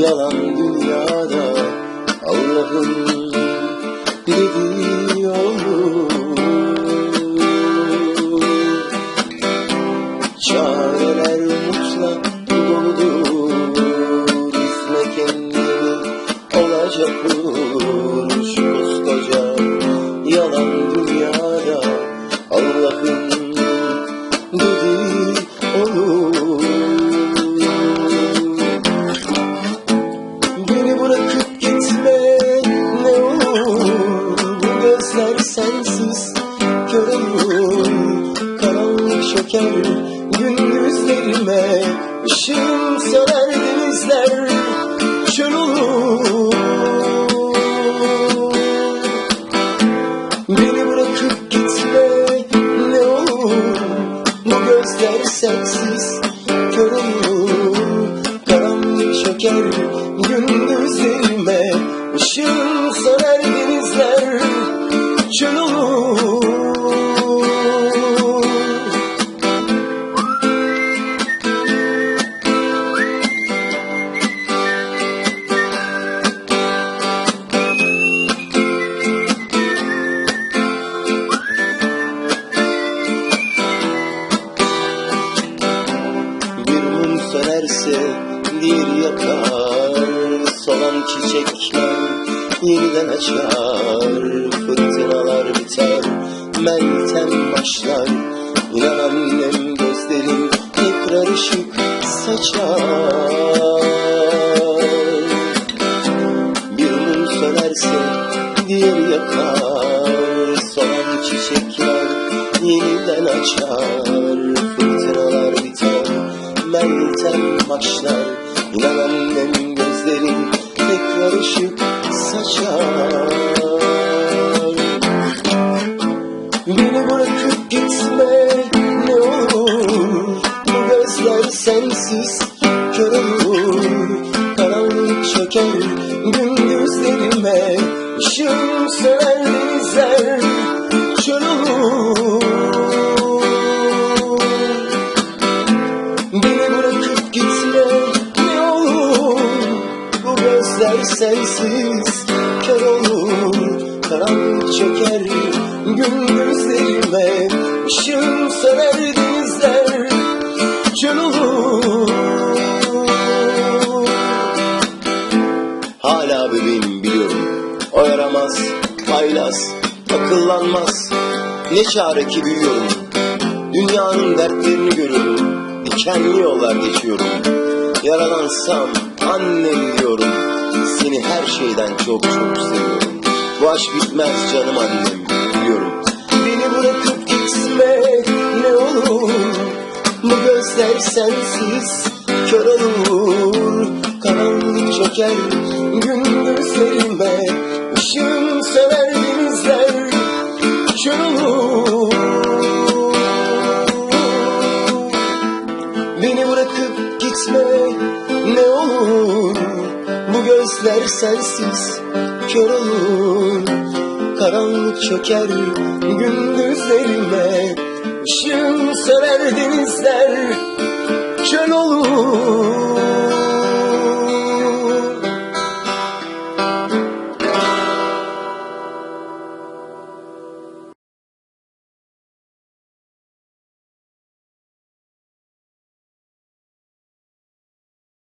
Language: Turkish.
yalan dünyada. Allah'ın dediği olur Çareler umutla doludur. İzle kendini olacak olur koskoca yalan dünyada. Allah'ın dediği olur bırakıp gitme ne olur. Bu gözler sensiz kör olur. Karanlık çöker gündüzlerime Işığım diğeri yakar. Solan çiçekler yeniden açar. Fırtınalar biter, meltem başlar. İnan annem gözlerin tekrar ışık saçar Bir mum sönerse diğeri yakar. Solan çiçekler yeniden açar. Fırtınalar biter, meltem başlar. İnan annem gözlerin tekrar ışık saçar. Beni bırakıp gitme ne olur. Bu gözler sensiz sensiz kör olur Karanlık çöker gündüzlerime Işığım söner denizler çöl olur. Hala bebeğim biliyorum O yaramaz, haylaz, akıllanmaz. Ne çare ki büyüyorum Dünyanın dertlerini görüyorum Dikenli yollar geçiyorum. Yaralansam annem diyorum Seni her şeyden çok çok seviyorum. Bu aşk bitmez canım annem biliyorum. Beni bırakıp gitme ne olur. Bu gözler sensiz kör olur. Karanlık çöker gündüzlerime. Işığım söner denizler çöl olur. Beni bırakıp gitme ne olur gözler sensiz kör olur Karanlık çöker. Gündüzlerime Işığım söner denizler çöl olur